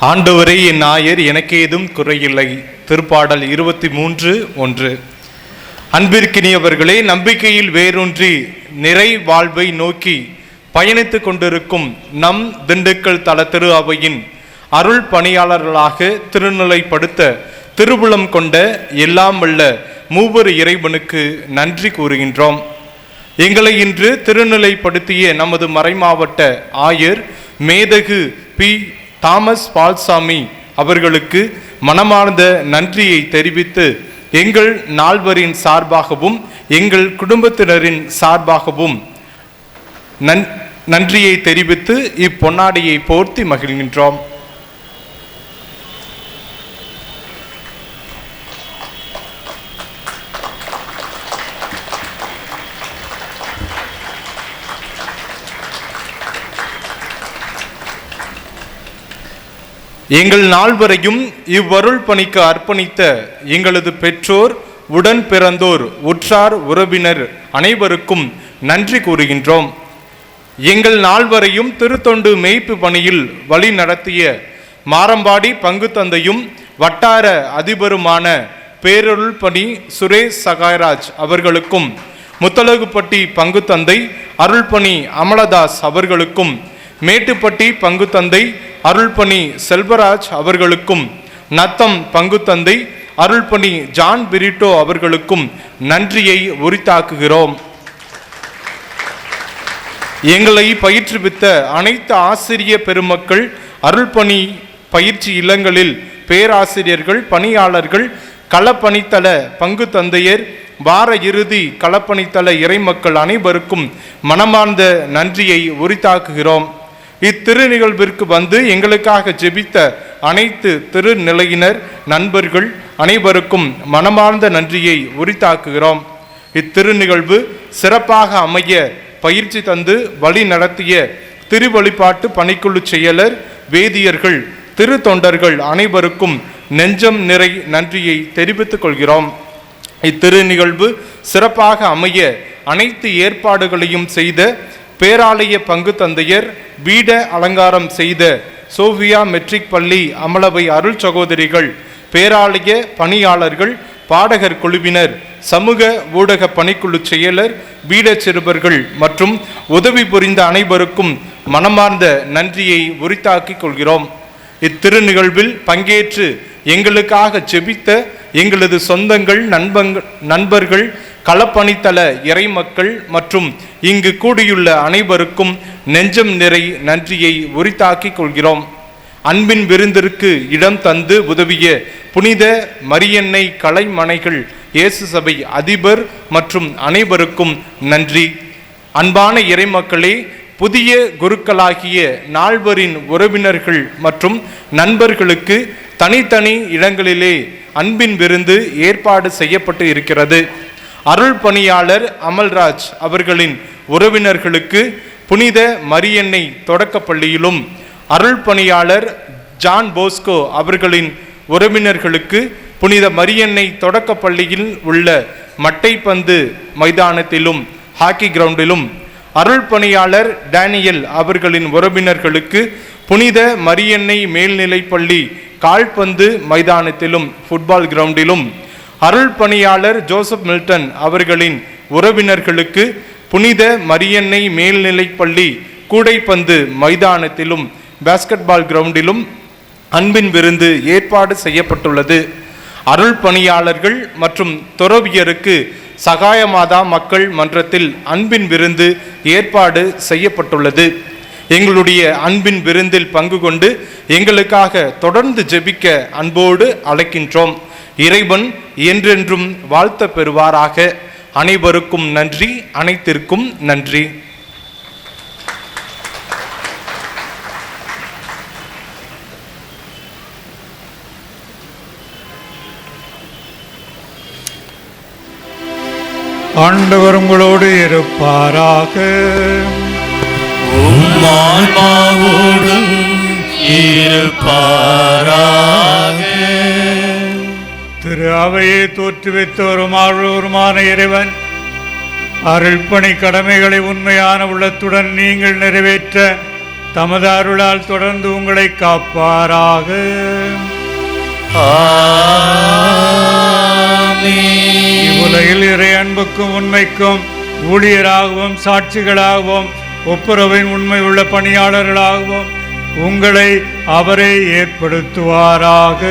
ஆண்டவரே என் நாயர் எனக்கு ஏதும் குறையில்லை. திருப்பாடல் இருபத்தி மூன்று ஒன்று. அன்பிற்கினியவர்களே நம்பிக்கையில் வேரூன்றி நிறை வாழ்வை நோக்கி பயணித்துக் கொண்டிருக்கும் நம் திண்டுக்கல் தல திரு அவையின் அருள் பணியாளர்களாக திருநிலைப்படுத்த திருவுளம் கொண்ட எல்லாம் வல்ல மூவர் இறைவனுக்கு நன்றி கூறுகின்றோம். எங்களை இன்று திருநிலைப்படுத்திய நமது மறைமாவட்ட ஆயர் மேதகு பி. தாமஸ் பால்சாமி அவர்களுக்கு மனமார்ந்த நன்றியை தெரிவித்து எங்கள் நால்வரின் சார்பாகவும் எங்கள் குடும்பத்தினரின் சார்பாகவும் நன் நன்றியை தெரிவித்து இப்பொன்னாடியை போர்த்தி மகிழ்கின்றோம். எங்கள் நால்வரையும் இவ்வருள் பணிக்கு அர்ப்பணித்த எங்களது பெற்றோர் உடன் பிறந்தோர் உற்றார் உறவினர் அனைவருக்கும் நன்றி கூறுகின்றோம். எங்கள் நால்வரையும் திருத்தொண்டு மெய்ப்பு பணியில் வழி நடத்திய மாரம்பாடி பங்கு தந்தையும் வட்டார அதிபருமான பேரருள் பணி சுரேஷ் சகாயராஜ் அவர்களுக்கும் முத்தலகுப்பட்டி பங்கு தந்தை அருள்பணி அமலதாஸ் அவர்களுக்கும் மேட்டுப்பட்டி பங்கு தந்தை அருள்பணி செல்வராஜ் அவர்களுக்கும் நத்தம் பங்கு தந்தை அருள்பணி ஜான் பிரிட்டோ அவர்களுக்கும் நன்றியை உரித்தாக்குகிறோம். எங்களை பயிற்றுவித்த அனைத்து ஆசிரிய பெருமக்கள் அருள்பணி பயிற்சி இல்லங்களில் பேராசிரியர்கள் பணியாளர்கள் களப்பணித்தள பங்கு தந்தையர் வார இறுதி களப்பணித்தள இறைமக்கள் அனைவருக்கும் மனமார்ந்த நன்றியை உரித்தாக்குகிறோம். இத்திரு நிகழ்விற்கு வந்து எங்களுக்காக ஜெபித்த அனைத்து திருநிலையினர் நண்பர்கள் அனைவருக்கும் மனமார்ந்த நன்றியை உரித்தாக்குகிறோம். இத்திரு நிகழ்வு சிறப்பாக அமைய பயிற்சி தந்து வழி நடத்திய திருவழிபாட்டு பணிக்குழு செயலர் வேதியர்கள் திரு தொண்டர்கள் அனைவருக்கும் நெஞ்சம் நிறை நன்றியை தெரிவித்துக் கொள்கிறோம். இத்திரு நிகழ்வு சிறப்பாக அமைய அனைத்து ஏற்பாடுகளையும் செய்த பேராலய பங்கு தந்தையர் வீட அலங்காரம் செய்த சோவியா மெட்ரிக் பள்ளி அமலவை அருள் சகோதரிகள் பேராலய பணியாளர்கள் பாடகர் குழுவினர் சமூக ஊடக பணிக்குழு செயலர் வீட சிறுவர்கள் மற்றும் உதவி புரிந்த அனைவருக்கும் மனமார்ந்த நன்றியை உரித்தாக்கிக் கொள்கிறோம். இத்திரு நிகழ்வில் பங்கேற்று எங்களுக்காக செபித்த எங்களது சொந்தங்கள் நண்பங்கள் நண்பர்கள் களப்பணித்தள இறைமக்கள் மற்றும் இங்கு கூடியுள்ள அனைவருக்கும் நெஞ்சம் நிறை நன்றியை உரித்தாக்கிக் கொள்கிறோம். அன்பின் விருந்திற்கு இடம் தந்து உதவிய புனித மரியன்னை கலைமனைகள் இயேசு சபை அதிபர் மற்றும் அனைவருக்கும் நன்றி. அன்பான இறைமக்களே புதிய குருக்களாகிய நால்வரின் உறவினர்கள் மற்றும் நண்பர்களுக்கு தனித்தனி இடங்களிலே அன்பின் விருந்து ஏற்பாடு செய்யப்பட்டு இருக்கிறது. அருள் பணியாளர் அமல்ராஜ் அவர்களின் உறவினர்களுக்கு புனித மரியன்னை தொடக்கப்பள்ளியிலும் அருள் பணியாளர் ஜான் போஸ்கோ அவர்களின் உறவினர்களுக்கு புனித மரியன்னை தொடக்கப்பள்ளியில் உள்ள மட்டைப்பந்து மைதானத்திலும் ஹாக்கி கிரவுண்டிலும் அருள் பணியாளர் டேனியல் அவர்களின் உறவினர்களுக்கு புனித மரியன்னை மேல்நிலைப்பள்ளி கால்பந்து மைதானத்திலும் ஃபுட்பால் கிரவுண்டிலும் அருள் பணியாளர் ஜோசப் மில்டன் அவர்களின் உறவினர்களுக்கு புனித மரியன்னை மேல்நிலைப்பள்ளி கூடைப்பந்து மைதானத்திலும் பாஸ்கெட்பால் கிரவுண்டிலும் அன்பின் விருந்து ஏற்பாடு செய்யப்பட்டுள்ளது. அருள் பணியாளர்கள் மற்றும் துறவியருக்கு சகாயமாதா மக்கள் மன்றத்தில் அன்பின் விருந்து ஏற்பாடு செய்யப்பட்டுள்ளது. எங்களுடைய அன்பின் விருந்தில் பங்கு கொண்டு எங்களுக்காக தொடர்ந்து ஜெபிக்க அன்போடு அழைக்கின்றோம். இறைவன் என்றென்றும் வாழ்த்த பெறுவாராக. அனைவருக்கும் நன்றி அனைத்திற்கும் நன்றி. ஆண்டவர் உங்களோடு இருப்பாராக. உம்மான்மாவோடும் இருப்பாராக. திரு அவையை தோற்றுவித்தவரும் ஆழ்வோருமான இறைவன் அருள்பணி கடமைகளை உண்மையான உள்ளத்துடன் நீங்கள் நிறைவேற்ற தமது அருளால் தொடர்ந்து உங்களை காப்பாராக. இவ்வுலகில் இறை அன்புக்கும் உண்மைக்கும் ஊழியராகவும் சாட்சிகளாகவும் ஒப்புரவின் உண்மை உள்ள பணியாளர்களாகவும். உங்களை அவரே ஏற்படுத்துவாராக.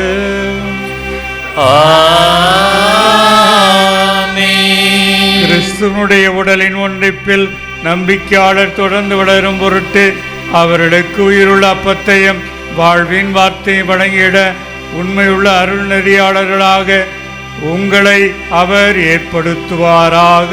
கிறிஸ்துவனுடைய உடலின் ஒன்றிப்பில் நம்பிக்கையாளர் தொடர்ந்து வளரும் பொருட்டு அவர்களுக்கு உயிருள்ள அப்பத்தையும் வாழ்வின் வார்த்தையும் வழங்கிட உண்மையுள்ள அருள் நெறியாளர்களாக உங்களை அவர் ஏற்படுத்துவாராக.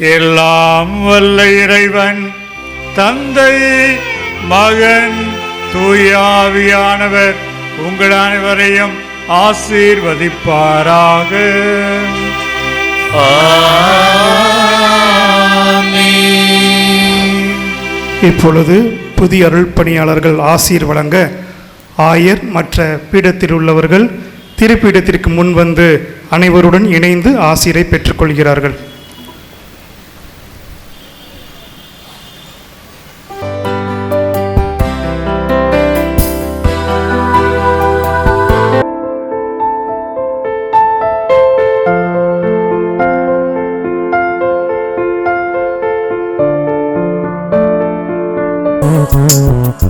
எல்லாம் வல்ல இறைவன் தந்தை மகன் தூயாவியானவர் உங்கள் அனைவரையும் ஆசீர்வதிப்பாராக. இப்பொழுது புதிய அருள் பணியாளர்கள் ஆசீர் வழங்க ஆயர் மற்ற பீடத்தில் உள்ளவர்கள் திருப்பீடத்திற்கு முன் வந்து அனைவருடன் இணைந்து ஆசீரை பெற்றுக்கொள்கிறார்கள். ஆ